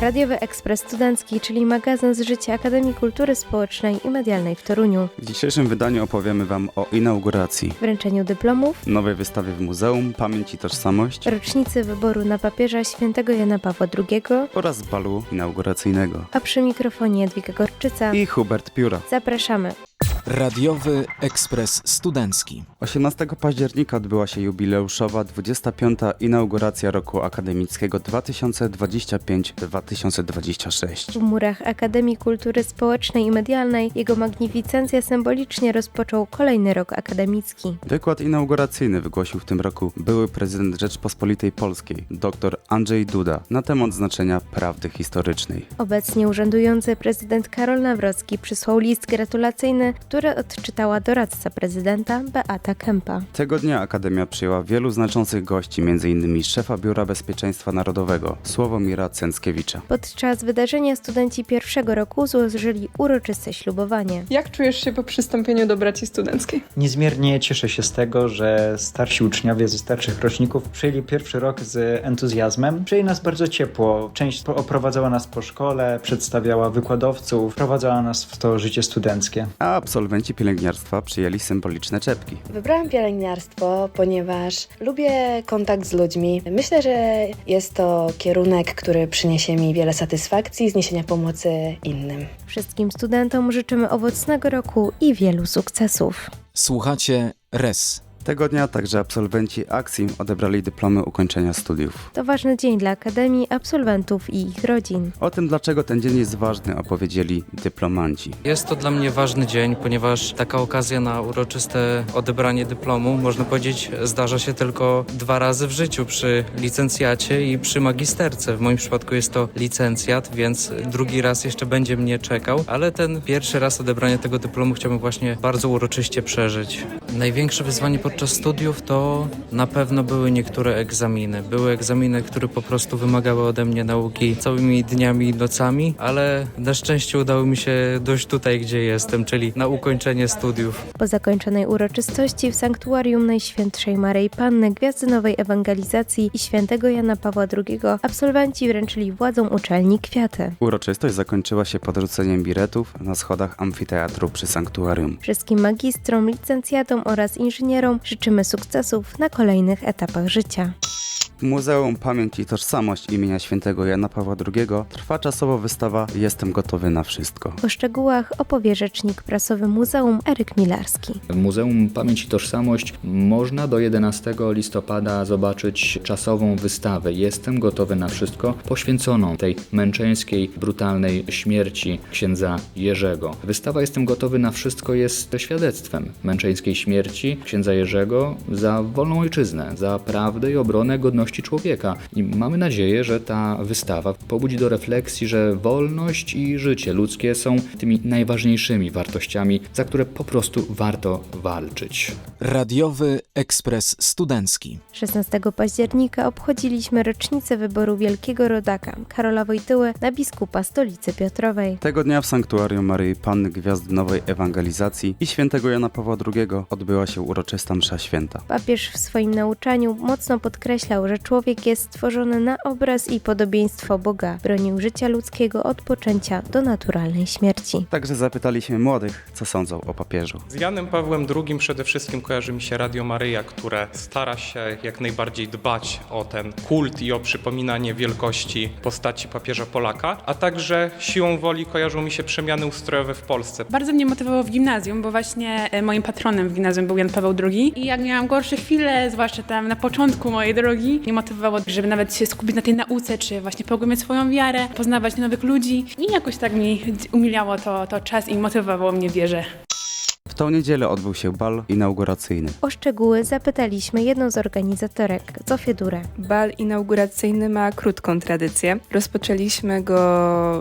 Radiowy Ekspres Studencki, czyli magazyn z życia Akademii Kultury Społecznej i Medialnej w Toruniu. W dzisiejszym wydaniu opowiemy Wam o inauguracji, Wręczeniu dyplomów, nowej wystawie w Muzeum Pamięć i Tożsamość rocznicy wyboru na papieża świętego Jana Pawła II, oraz balu inauguracyjnego. a przy mikrofonie Jadwiga Gorczyca. I Hubert Pióra. Zapraszamy. Radiowy Ekspres Studencki. 18 października odbyła się jubileuszowa 25. inauguracja roku akademickiego 2025-2026. W murach Akademii Kultury Społecznej i Medialnej jego magnificencja symbolicznie rozpoczął kolejny rok akademicki. Wykład inauguracyjny wygłosił w tym roku były prezydent Rzeczpospolitej Polskiej, dr Andrzej Duda, na temat znaczenia prawdy historycznej. Obecnie urzędujący prezydent Karol Nawrocki przysłał list gratulacyjny, który odczytała doradca prezydenta Beata Kępa. Tego dnia Akademia przyjęła wielu znaczących gości, m.in. szefa Biura Bezpieczeństwa Narodowego, Sławomira Cęckiewicza. Podczas wydarzenia studenci pierwszego roku złożyli uroczyste ślubowanie. Jak czujesz się po przystąpieniu do braci studenckiej? Niezmiernie cieszę się z tego, że starsi uczniowie ze starszych roczników przyjęli pierwszy rok z entuzjazmem. Przyjęli nas bardzo ciepło. Część oprowadzała nas po szkole, przedstawiała wykładowców, wprowadzała nas w to życie studenckie. A absolwenci pielęgniarstwa przyjęli symboliczne czepki. Wybrałam pielęgniarstwo, ponieważ lubię kontakt z ludźmi. Myślę, że jest to kierunek, który przyniesie mi wiele satysfakcji i zniesienia pomocy innym. Wszystkim studentom życzymy owocnego roku i wielu sukcesów. Słuchacie RES. Tego dnia także absolwenci akcji odebrali dyplomy ukończenia studiów. To ważny dzień dla Akademii, absolwentów i ich rodzin. O tym, dlaczego ten dzień jest ważny, opowiedzieli dyplomanci. Jest to dla mnie ważny dzień, ponieważ taka okazja na uroczyste odebranie dyplomu, można powiedzieć, zdarza się tylko dwa razy w życiu przy licencjacie i przy magisterce. W moim przypadku jest to licencjat, więc drugi raz jeszcze będzie mnie czekał, ale ten pierwszy raz odebrania tego dyplomu chciałbym właśnie bardzo uroczyście przeżyć. Największe wyzwanie podczas studiów to na pewno były niektóre egzaminy. Były egzaminy, które po prostu wymagały ode mnie nauki całymi dniami i nocami, ale na szczęście udało mi się dojść tutaj, gdzie jestem, czyli na ukończenie studiów. Po zakończonej uroczystości w sanktuarium Najświętszej Maryi Panny Gwiazdy Nowej Ewangelizacji i świętego Jana Pawła II absolwenci wręczyli władzom uczelni kwiaty. Uroczystość zakończyła się podrzuceniem biretów na schodach amfiteatru przy sanktuarium. Wszystkim magistrom, licencjatom oraz inżynierom życzymy sukcesów na kolejnych etapach życia. W Muzeum Pamięć i Tożsamość imienia świętego Jana Pawła II trwa czasowo wystawa Jestem gotowy na wszystko. O szczegółach opowie rzecznik prasowy Muzeum Eryk Milarski. W Muzeum Pamięć i Tożsamość można do 11 listopada zobaczyć czasową wystawę Jestem gotowy na wszystko, poświęconą tej męczeńskiej, brutalnej śmierci księdza Jerzego. Wystawa Jestem gotowy na wszystko jest świadectwem męczeńskiej śmierci księdza Jerzego za wolną ojczyznę, za prawdę i obronę godności człowieka. I mamy nadzieję, że ta wystawa pobudzi do refleksji, że wolność i życie ludzkie są tymi najważniejszymi wartościami, za które po prostu warto walczyć. Radiowy Ekspres Studencki. 16 października obchodziliśmy rocznicę wyboru wielkiego rodaka Karola Wojtyły na biskupa stolicy Piotrowej. Tego dnia w sanktuarium Maryi Panny Gwiazdy Nowej Ewangelizacji i świętego Jana Pawła II odbyła się uroczysta msza święta. Papież w swoim nauczaniu mocno podkreślał, że człowiek jest stworzony na obraz i podobieństwo Boga. Bronił życia ludzkiego od poczęcia do naturalnej śmierci. Także zapytaliśmy młodych, co sądzą o papieżu. Z Janem Pawłem II przede wszystkim kojarzy mi się Radio Maryja, które stara się jak najbardziej dbać o ten kult i o przypominanie wielkości postaci papieża Polaka, a także siłą woli kojarzą mi się przemiany ustrojowe w Polsce. Bardzo mnie motywowało w gimnazjum, bo właśnie e, moim patronem w gimnazjum był Jan Paweł II. I jak miałam gorsze chwile, zwłaszcza tam na początku mojej drogi, mnie motywowało, żeby nawet się skupić na tej nauce, czy właśnie pogłębiać swoją wiarę, poznawać nowych ludzi. I jakoś tak mi umiliało to, to czas i motywowało mnie wierze. W tą niedzielę odbył się bal inauguracyjny. O szczegóły zapytaliśmy jedną z organizatorek, Zofię Durę. Bal inauguracyjny ma krótką tradycję. Rozpoczęliśmy go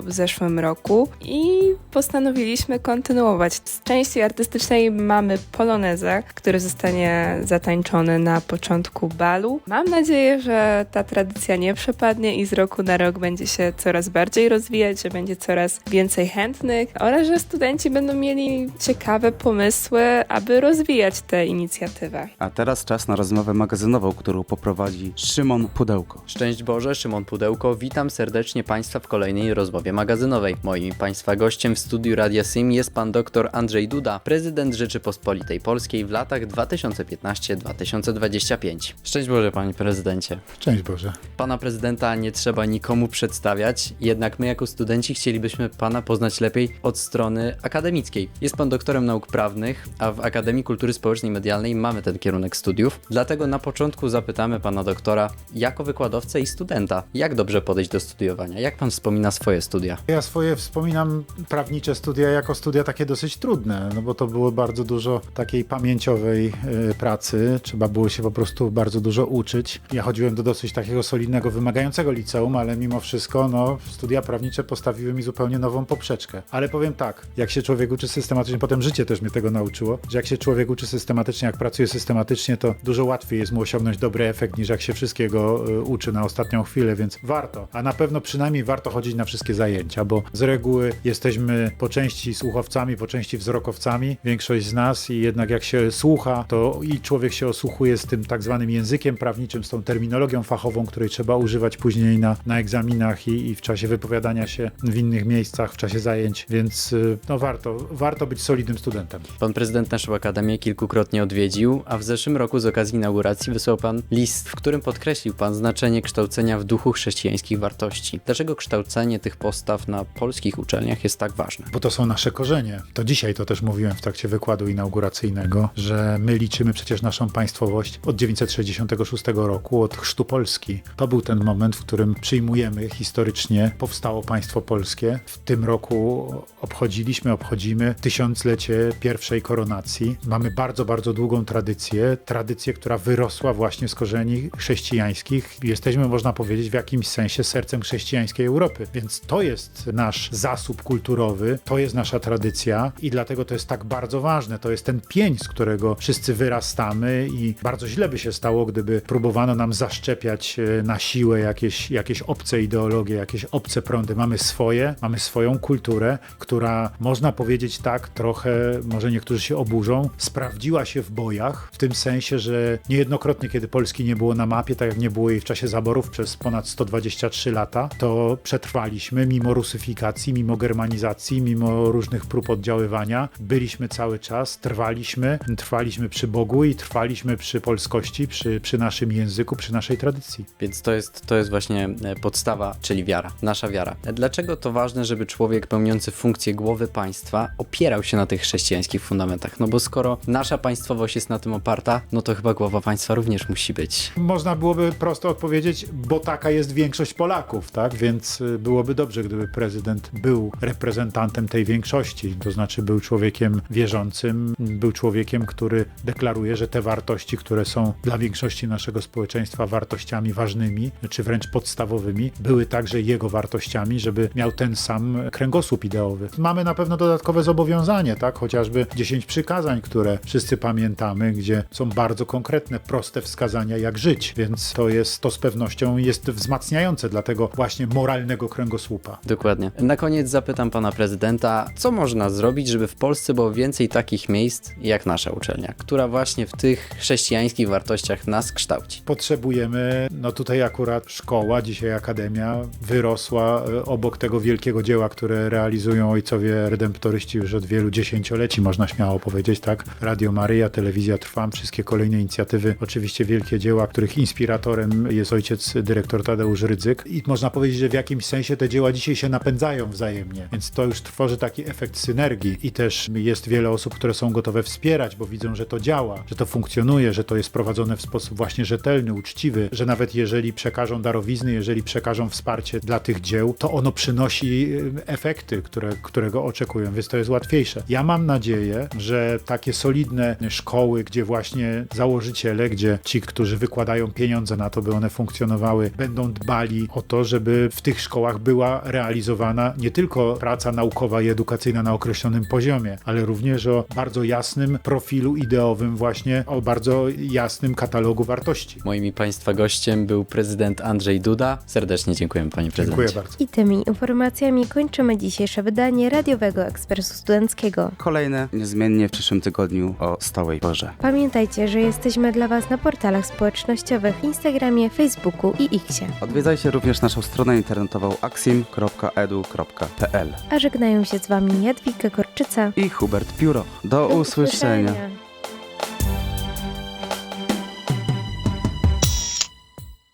w zeszłym roku i postanowiliśmy kontynuować. Z części artystycznej mamy polonezę, który zostanie zatańczony na początku balu. Mam nadzieję, że ta tradycja nie przepadnie i z roku na rok będzie się coraz bardziej rozwijać, że będzie coraz więcej chętnych oraz że studenci będą mieli ciekawe pomysły pomysły, aby rozwijać tę inicjatywę. A teraz czas na rozmowę magazynową, którą poprowadzi Szymon Pudełko. Szczęść Boże, Szymon Pudełko, witam serdecznie Państwa w kolejnej rozmowie magazynowej. Moim Państwa gościem w studiu Radia Sim jest Pan dr Andrzej Duda, prezydent Rzeczypospolitej Polskiej w latach 2015-2025. Szczęść Boże, Panie Prezydencie. Szczęść Boże. Pana prezydenta nie trzeba nikomu przedstawiać, jednak my jako studenci chcielibyśmy Pana poznać lepiej od strony akademickiej. Jest Pan doktorem nauk prawnych, a w Akademii Kultury Społecznej i Medialnej mamy ten kierunek studiów. Dlatego na początku zapytamy Pana doktora, jako wykładowcę i studenta, jak dobrze podejść do studiowania? Jak Pan wspomina swoje studia? Ja swoje wspominam prawnicze studia jako studia takie dosyć trudne, no bo to było bardzo dużo takiej pamięciowej e, pracy, trzeba było się po prostu bardzo dużo uczyć. Ja chodziłem do dosyć takiego solidnego, wymagającego liceum, ale mimo wszystko no, studia prawnicze postawiły mi zupełnie nową poprzeczkę. Ale powiem tak, jak się człowiek uczy systematycznie, potem życie też mnie tego nauczyło, że jak się człowiek uczy systematycznie, jak pracuje systematycznie, to dużo łatwiej jest mu osiągnąć dobry efekt, niż jak się wszystkiego e, uczy na ostatnią chwilę, więc warto. A na pewno przynajmniej warto chodzić na wszystkie zajęcia, bo z reguły jesteśmy po części słuchowcami, po części wzrokowcami, większość z nas i jednak jak się słucha, to i człowiek się osłuchuje z tym tak zwanym językiem prawniczym, z tą terminologią fachową, której trzeba używać później na, na egzaminach i, i w czasie wypowiadania się w innych miejscach, w czasie zajęć, więc y, no warto, warto być solidnym studentem. Pan prezydent naszą akademię kilkukrotnie odwiedził, a w zeszłym roku z okazji inauguracji wysłał pan list, w którym podkreślił pan znaczenie kształcenia w duchu chrześcijańskich wartości. Dlaczego kształcenie tych postaw na polskich uczelniach jest tak ważne? Bo to są nasze korzenie. To dzisiaj to też mówiłem w trakcie wykładu inauguracyjnego, że my liczymy przecież naszą państwowość od 966 roku, od chrztu Polski. To był ten moment, w którym przyjmujemy historycznie powstało państwo polskie. W tym roku obchodziliśmy, obchodzimy tysiąclecie pierwszej koronacji. Mamy bardzo, bardzo długą tradycję, tradycję, która wyrosła właśnie z korzeni chrześcijańskich. Jesteśmy, można powiedzieć, w jakimś sensie sercem chrześcijańskiej Europy. Więc to jest nasz zasób kulturowy, to jest nasza tradycja i dlatego to jest tak bardzo ważne. To jest ten pień, z którego wszyscy wyrastamy i bardzo źle by się stało, gdyby próbowano nam zaszczepiać e, na siłę jakieś, jakieś obce ideologie, jakieś obce prądy. Mamy swoje, mamy swoją kulturę, która można powiedzieć tak, trochę, może niektórzy się oburzą, sprawdziła się w bojach, w tym sensie, że niejednokrotnie, kiedy Polski nie było na mapie, tak jak nie było jej w czasie zaborów przez ponad 123 lata, to przetrwaliśmy mimo rusyfikacji, mimo germanizacji, mimo różnych prób oddziaływania. Byliśmy cały czas, trwaliśmy, trwaliśmy przy Bogu i trwaliśmy przy polskości, przy, przy naszym języku, przy naszej tradycji. Więc to jest, to jest właśnie e, podstawa, czyli wiara, nasza wiara. Dlaczego to ważne, żeby człowiek pełniący funkcję głowy państwa opierał się na tych chrześcijańskich fundamentach? No bo skoro nasza państwowość jest na tym oparta, no to chyba głowa państwa również musi być. Można byłoby prosto odpowiedzieć, bo taka jest większość Polaków, tak? Więc y, byłoby dobrze, gdyby prezydent był reprezentantem tej większości, to znaczy był człowiekiem wierzącym, był człowiekiem, który deklaruje, że te wartości, które są dla większości naszego społeczeństwa wartościami ważnymi, czy wręcz podstawowymi, były także jego wartościami, żeby miał ten sam kręgosłup ideowy. Mamy na pewno dodatkowe zobowiązanie, tak? Chociażby 10 przykazań, które wszyscy pamiętamy, gdzie są bardzo konkretne, proste wskazania, jak żyć, więc to jest, to z pewnością jest wzmacniające dla tego właśnie moralnego kręgosłupa. Dokładnie. Na koniec zapytam pana prezydenta, co można zrobić, żeby w Polsce było więcej takich miejsc jak nasza uczelnia, która właśnie w tych chrześcijańskich wartościach nas kształci. Potrzebujemy, no tutaj akurat szkoła, dzisiaj akademia, wyrosła e, obok tego wielkiego dzieła, które realizują ojcowie redemptoryści już od wielu dziesięcioleci, można śmiało powiedzieć, tak? Radio Maryja, Telewizja Trwam, wszystkie kolejne inicjatywy, oczywiście wielkie dzieła, których inspiratorem jest ojciec dyrektor Tadeusz Rydzyk i można powiedzieć, że w jakimś sensie te dzieła dzisiaj się napędzają wzajemnie, więc to już tworzy taki efekt synergii i też jest wiele osób, które są gotowe wspierać, bo widzą, że to działa, że to funkcjonuje, że to jest prowadzone w sposób właśnie rzetelny, uczciwy, że nawet jeżeli przekażą darowizny, jeżeli przekażą wsparcie dla tych dzieł, to ono przynosi e, efekty, które, którego oczekują, więc to jest łatwiejsze. Ja mam nadzieję, że takie solidne szkoły, gdzie właśnie założyciele, gdzie ci, którzy wykładają pieniądze na to, by one funkcjonowały, będą dbali o to, żeby w tych szkołach była realizowana nie tylko praca naukowa i edukacyjna na określonym poziomie, ale również o bardzo jasnym profilu ideowym, właśnie o bardzo jasnym katalogu wartości. Moim i państwa gościem był prezydent Andrzej Duda. Serdecznie dziękujemy panie prezydencie. Dziękuję bardzo. I tymi informacjami kończymy dzisiejsze wydanie Radiowego Ekspresu Studenckiego. Kolejne niezmiennie w przyszłym tygodniu o stałej porze. Pamiętajcie, że jesteśmy dla Was na portalach społecznościowych, Instagramie, Facebooku i Xie. Odwiedzajcie również naszą stronę internetową axim.edu.pl A żegnają się z Wami Jadwiga Gorczyca i Hubert Pióro. Do, usłyszenia.